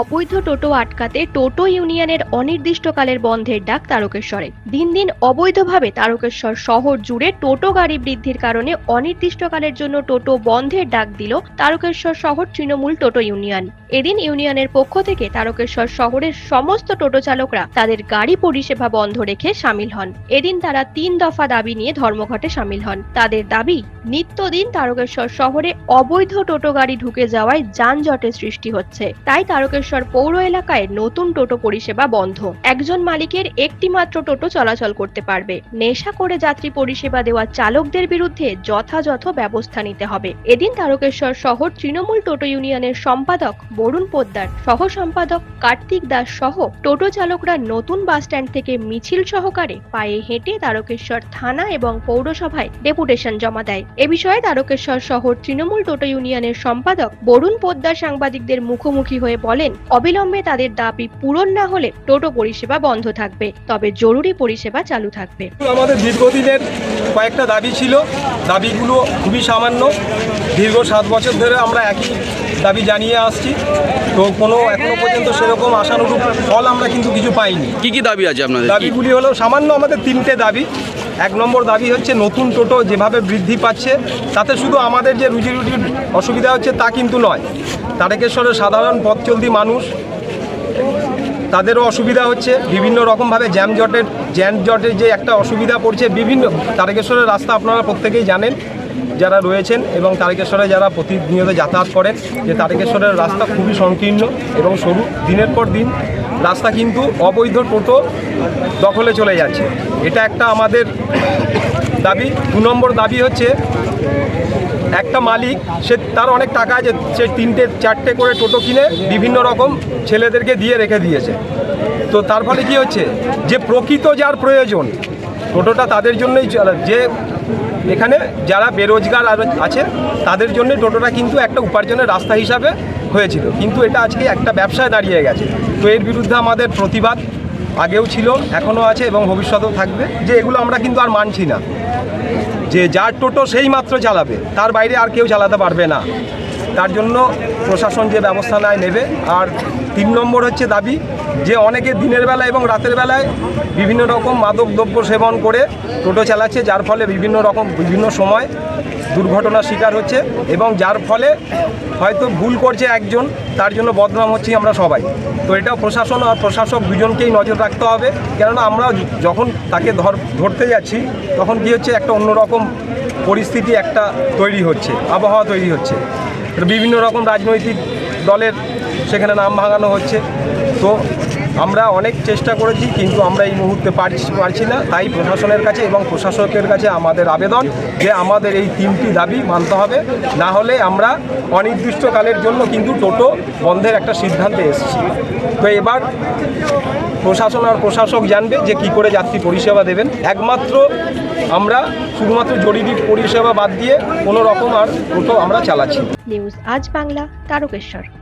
অবৈধ টোটো আটকাতে টোটো ইউনিয়নের অনির্দিষ্টকালের বন্ধের ডাক তারকেশ্বরে। দিন দিন অবৈধভাবে তারকেশ্বর শহর জুড়ে টোটো গাড়ি বৃদ্ধির কারণে অনির্দিষ্টকালের জন্য টোটো বন্ধের ডাক দিল তারকেশ্বর শহর তৃণমূল টোটো ইউনিয়ন। এদিন ইউনিয়নের পক্ষ থেকে তারকেশ্বর শহরের সমস্ত টোটো চালকরা তাদের গাড়ি পরিষেবা বন্ধ রেখে সামিল হন। এদিন তারা তিন দফা দাবি নিয়ে ধর্মঘটে সামিল হন। তাদের দাবি, নিত্যদিন তারকেশ্বর শহরে অবৈধ টোটো গাড়ি ঢুকে যাওয়ায় যানজটের সৃষ্টি হচ্ছে। তাই তারকেশ্বর পৌর এলাকায় নতুন টোটো পরিষেবা বন্ধ। একজন মালিকের একটি মাত্র টোটো চলাচল করতে পারবে। নেশা করে যাত্রী পরিষেবা দেওয়া চালকদের বিরুদ্ধে যথাযথ ব্যবস্থা নিতে হবে। এদিন তারকেশ্বর শহর তৃণমূল টোটো ইউনিয়নের সম্পাদক বরুণ পোদ্দার সহ সম্পাদক কার্তিক দাস সহ টোটো চালকরা নতুন বাস স্ট্যান্ড থেকে মিছিল সহকারে পায়ে হেঁটে তারকেশ্বর থানা এবং পৌরসভায় ডেপুটেশন জমা দেয়। এ বিষয়ে তারকেশ্বর শহর তৃণমূল টোটো ইউনিয়নের সম্পাদক বরুণ পোদ্দার সাংবাদিকদের মুখোমুখি হয়ে বলেন অবিলম্বে তাদের দাবি পূরণ না হলে টোটো পরিষেবা বন্ধ থাকবে তবে জরুরি পরিষেবা চালু থাকবে। আমাদের দীর্ঘদিনের কয়েকটা দাবি ছিল। দাবিগুলো খুবই সামান্য। দীর্ঘ সাত বছর ধরে আমরা একই দাবি জানিয়ে আসছি। তো কোনো এখনও পর্যন্ত সেরকম আশানুরূপ ফল আমরা কিন্তু কিছু পাইনি। কি কি দাবি আছে আপনাদের? দাবিগুলি হলো সামান্য আমাদের তিনটে দাবি। এক নম্বর দাবি হচ্ছে নতুন টোটো যেভাবে বৃদ্ধি পাচ্ছে, তাতে শুধু আমাদের যে রুজি রুটির অসুবিধা হচ্ছে তা কিন্তু নয়। তারকেশ্বরের সাধারণ পথ চলতি মানুষ, তাদেরও অসুবিধা হচ্ছে। বিভিন্ন রকমভাবে জ্যামজটের জ্যামজটের যে একটা অসুবিধা পড়ছে, বিভিন্ন তারকেশ্বরের রাস্তা আপনারা প্রত্যেকেই জানেন। যারা রয়েছেন এবং তারকেশ্বরে যারা প্রতিনিয়ত যাতায়াত করেন, যে তারকেশ্বরের রাস্তা খুবই সংকীর্ণ এবং সরু, দিনের পর দিন রাস্তা কিন্তু অবৈধ টোটো দখলে চলে যাচ্ছে। এটা একটা আমাদের দাবি। দু নম্বর দাবি হচ্ছে, একটা মালিক, সে তার অনেক টাকা আছে, সে তিনটে, চারটে করে টোটো কিনে বিভিন্ন রকম ছেলেদেরকে দিয়ে রেখে দিয়েছে। তো তার ফলে কি হচ্ছে, যে প্রকৃত যার প্রয়োজন, টোটোটা তাদের জন্যই যে এখানে যারা বেরোজগার আছে, তাদের জন্য টোটোটা কিন্তু একটা উপার্জনের রাস্তা হিসাবে হয়েছিল। কিন্তু এটা আজকে একটা ব্যবসায় দাঁড়িয়ে গেছে। তো এর বিরুদ্ধে আমাদের প্রতিবাদ আগেও ছিল, এখনও আছে এবং ভবিষ্যতেও থাকবে। যে এগুলো আমরা কিন্তু আর মানছি না। যে যার টোটো সেই মাত্র চালাবে, তার বাইরে আর কেউ চালাতে পারবে না। তার জন্য প্রশাসন যে ব্যবস্থা নেয় নেবে। আর তিন নম্বর হচ্ছে দাবি যে অনেকে দিনের বেলা এবং রাতের বেলায় বিভিন্ন রকম মাদক দ্রব্য সেবন করে টোটো চালাচ্ছে, যার ফলে বিভিন্ন রকম বিভিন্ন সময় দুর্ঘটনার শিকার হচ্ছে এবং যার ফলে হয়তো ভুল করছে একজন, তার জন্য বদনাম হচ্ছি আমরা সবাই। তো এটা প্রশাসন আর প্রশাসক দুজনকেই নজর রাখতে হবে। কেননা আমরা যখন তাকে ধর, ধরতে যাচ্ছি, তখন কি হচ্ছে, একটা অন্যরকম পরিস্থিতি একটা তৈরি হচ্ছে, আবহাওয়া তৈরি হচ্ছে। বিভিন্ন রকম রাজনৈতিক দলের সেখানে নাম ভাঙানো হচ্ছে। তো আমরা অনেক চেষ্টা করেছি, কিন্তু আমরা এই মুহূর্তে পারছি পারছি না। তাই প্রশাসনের কাছে এবং প্রশাসকের কাছে আমাদের আবেদন যে আমাদের এই তিনটি দাবি মানতে হবে। না হলে আমরা অনির্দিষ্টকালের জন্য কিন্তু টোটো বন্ধের একটা সিদ্ধান্তে এসেছি। তো এবার প্রশাসন আর প্রশাসক জানবে যে কি করে যাত্রী পরিষেবা দেবেন। একমাত্র আমরা শুধুমাত্র জরুরি পরিষেবা বাদ দিয়ে কোনো রকম আর টোটো আমরা চালাচ্ছি। নিউজ আজ বাংলা, তারকেশ্বর।